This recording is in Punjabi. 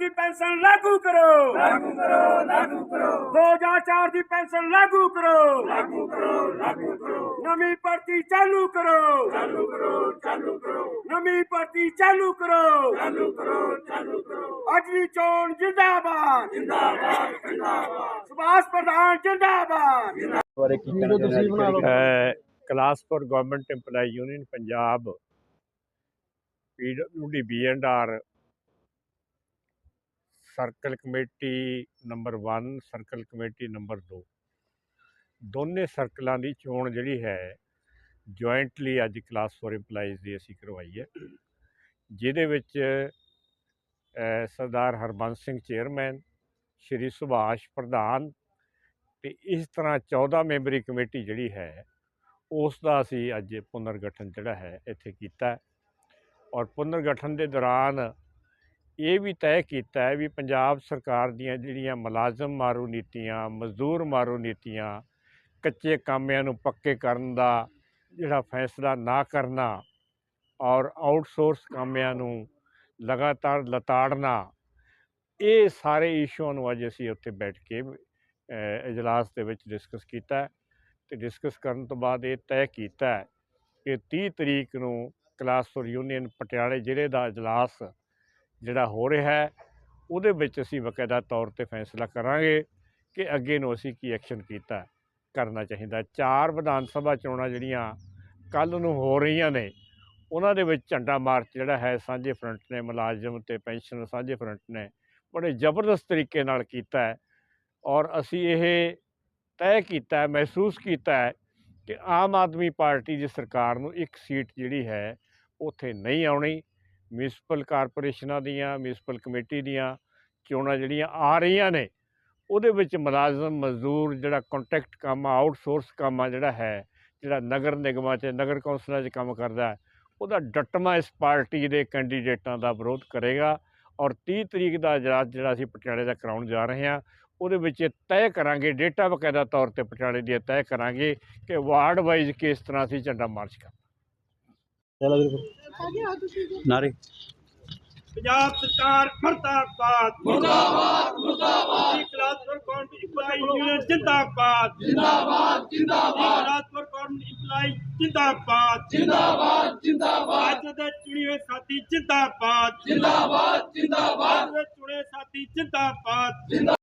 की पेंशन लागू करो। लागू दो हज़ार चार की पेंशन लागू करो। लागू नवी भर्ती चालू करो। चालू करो नवी भर्ती चालू करो। चालू करो अगली चोन जिंदाबाद। सुभाष प्रधान जिंदाबाद। Class four government employee union Punjab. P W D B and R circle committee number 1 circle committee number 2 ਦੋਨੇ ਸਰਕਲਾਂ ਦੀ ਚੋਣ ਜਿਹੜੀ ਹੈ ਜੁਆਇੰਟਲੀ ਅੱਜ ਕਲਾਸ ਫੋਰ EMPLOYEES ਦੀ ਅਸੀਂ ਕਰਵਾਈ ਹੈ। ਜਿਹਦੇ ਵਿੱਚ ਸਰਦਾਰ ਹਰਬੰਸ ਸਿੰਘ ਚੇਅਰਮੈਨ ਸ਼੍ਰੀ ਸੁਭਾਸ਼ ਪ੍ਰਧਾਨ ਤੇ ਇਸ ਤਰ੍ਹਾਂ 14 ਮੈਂਬਰੀ ਕਮੇਟੀ ਜਿਹੜੀ ਹੈ, ਉਸ ਦਾ ਅਸੀਂ ਅੱਜ ਪੁਨਰਗਠਨ ਜਿਹੜਾ ਹੈ, ਇੱਥੇ ਕੀਤਾ। ਔਰ ਪੁਨਰਗਠਨ ਦੇ ਦੌਰਾਨ ਇਹ ਵੀ ਤੈਅ ਕੀਤਾ ਹੈ ਵੀ ਪੰਜਾਬ ਸਰਕਾਰ ਦੀਆਂ ਜਿਹੜੀਆਂ ਮੁਲਾਜ਼ਮ ਮਾਰੂ ਨੀਤੀਆਂ ਮਜ਼ਦੂਰ ਮਾਰੂ ਨੀਤੀਆਂ ਕੱਚੇ ਕਾਮਿਆਂ ਨੂੰ ਪੱਕੇ ਕਰਨ ਦਾ ਜਿਹੜਾ ਫੈਸਲਾ ਨਾ ਕਰਨਾ ਔਰ ਆਊਟਸੋਰਸ ਕਾਮਿਆਂ ਨੂੰ ਲਗਾਤਾਰ ਲਤਾੜਨਾ ਇਹ ਸਾਰੇ ਇਸ਼ੂਆਂ ਨੂੰ ਅੱਜ ਅਸੀਂ ਉੱਥੇ ਬੈਠ ਕੇ ਅ, ਇਜਲਾਸ ਦੇ ਵਿੱਚ ਡਿਸਕਸ ਕੀਤਾ ਹੈ ਤੇ ਡਿਸਕਸ ਕਰਨ ਤੋਂ ਬਾਅਦ ਇਹ ਤੈਅ ਕੀਤਾ ਕਿ 30 ਤਰੀਕ ਨੂੰ ਕਲਾਸ ਯੂਨੀਅਨ ਪਟਿਆਲੇ ਜ਼ਿਲ੍ਹੇ ਦਾ ਇਜਲਾਸ ਜਿਹੜਾ ਹੋ ਰਿਹਾ ਹੈ, ਉਹਦੇ ਵਿੱਚ ਅਸੀਂ ਬਕਾਇਦਾ ਤੌਰ ਤੇ ਫੈਸਲਾ ਕਰਾਂਗੇ ਕਿ ਅੱਗੇ ਨੂੰ ਅਸੀਂ ਕੀ ਐਕਸ਼ਨ ਕੀਤਾ ਕਰਨਾ ਚਾਹੀਦਾ। ਚਾਰ ਵਿਧਾਨ ਸਭਾ ਚੋਣਾਂ ਜਿਹੜੀਆਂ ਕੱਲ ਨੂੰ ਹੋ ਰਹੀਆਂ ਨੇ, ਉਹਨਾਂ ਦੇ ਵਿੱਚ ਝੰਡਾ ਮਾਰਚ ਜਿਹੜਾ ਹੈ, ਸਾਂਝੇ ਫਰੰਟ ਨੇ, ਮੁਲਾਜ਼ਮ ਤੇ ਪੈਨਸ਼ਨ ਸਾਂਝੇ ਫਰੰਟ ਨੇ, ਬੜੇ ਜ਼ਬਰਦਸਤ ਤਰੀਕੇ ਨਾਲ ਕੀਤਾ ਹੈ ਔਰ ਅਸੀਂ ਇਹ ਤੈਅ ਕੀਤਾ ਮਹਿਸੂਸ ਕੀਤਾ ਕਿ ਆਮ ਆਦਮੀ ਪਾਰਟੀ ਦੀ ਸਰਕਾਰ ਨੂੰ ਇੱਕ ਸੀਟ ਜਿਹੜੀ ਹੈ, ਉੱਥੇ ਨਹੀਂ ਆਉਣੀ। ਮਿਊਨਿਸਪਲ ਕਾਰਪੋਰੇਸ਼ਨਾਂ ਦੀਆਂ, ਮਿਊਨਿਸਪਲ ਕਮੇਟੀ ਦੀਆਂ ਚੋਣਾਂ ਜਿਹੜੀਆਂ ਆ ਰਹੀਆਂ ਨੇ, ਉਹਦੇ ਵਿੱਚ ਮੁਲਾਜ਼ਮ, ਮਜ਼ਦੂਰ ਜਿਹੜਾ ਕੰਟੈਕਟ ਕੰਮ ਆ ਆਊਟਸੋਰਸ ਕੰਮ ਆ ਜਿਹੜਾ ਹੈ, ਜਿਹੜਾ ਨਗਰ ਨਿਗਮਾਂ 'ਚ, ਨਗਰ ਕੌਂਸਲਾਂ 'ਚ ਕੰਮ ਕਰਦਾ ਉਹਦਾ ਡਟਮਾ ਇਸ ਪਾਰਟੀ ਦੇ ਕੈਂਡੀਡੇਟਾਂ ਦਾ ਵਿਰੋਧ ਕਰੇਗਾ ਔਰ 30 ਤਰੀਕ ਦਾ ਇਜਲਾਸ ਜਿਹੜਾ ਅਸੀਂ ਪਟਿਆਲੇ ਦਾ ਕਰਾਉਣ ਜਾ ਰਹੇ ਹਾਂ, ਉਹਦੇ ਵਿੱਚ ਇਹ ਤੈਅ ਕਰਾਂਗੇ ਡੇਟਾ ਬਕਾਇਦਾ ਤੌਰ ਤੇ ਪਟਿਆਲੇ ਦੀ ਇਹ ਤੈਅ ਕਰਾਂਗੇ ਕਿ ਵਾਰਡ ਵਾਈਜ਼ ਕਿਸ ਤਰ੍ਹਾਂ ਅਸੀਂ ਝੰਡਾ ਮਾਰਚ ਕਰ ਚਲੋ ਵੀਰ ਨਾਰੇ। ਪੰਜਾਬ ਸਰਕਾਰ ਮਰਦਾਬਾਦ। ਮੁਰਦਾਬਾਦ ਮੁਰਦਾਬਾਦ। Class four government EMPLOYE union ਜਿੰਦਾਬਾਦ। ਜਿੰਦਾਬਾਦ ਜਿੰਦਾਬਾਦ। ਕਲਾਸ ਫॉर ਗਵਰਨਮੈਂਟ EMPLOYE ਜਿੰਦਾਬਾਦ। ਜਿੰਦਾਬਾਦ ਜਿੰਦਾਬਾਦ। ਅੱਜ ਦੇ ਚੁਣੇ ਹੋਏ ਸਾਥੀ ਜਿੰਦਾਬਾਦ। ਜਿੰਦਾਬਾਦ ਜਿੰਦਾਬਾਦ। ਅੱਜ ਦੇ ਚੁਣੇ ਸਾਥੀ ਜਿੰਦਾਬਾਦ।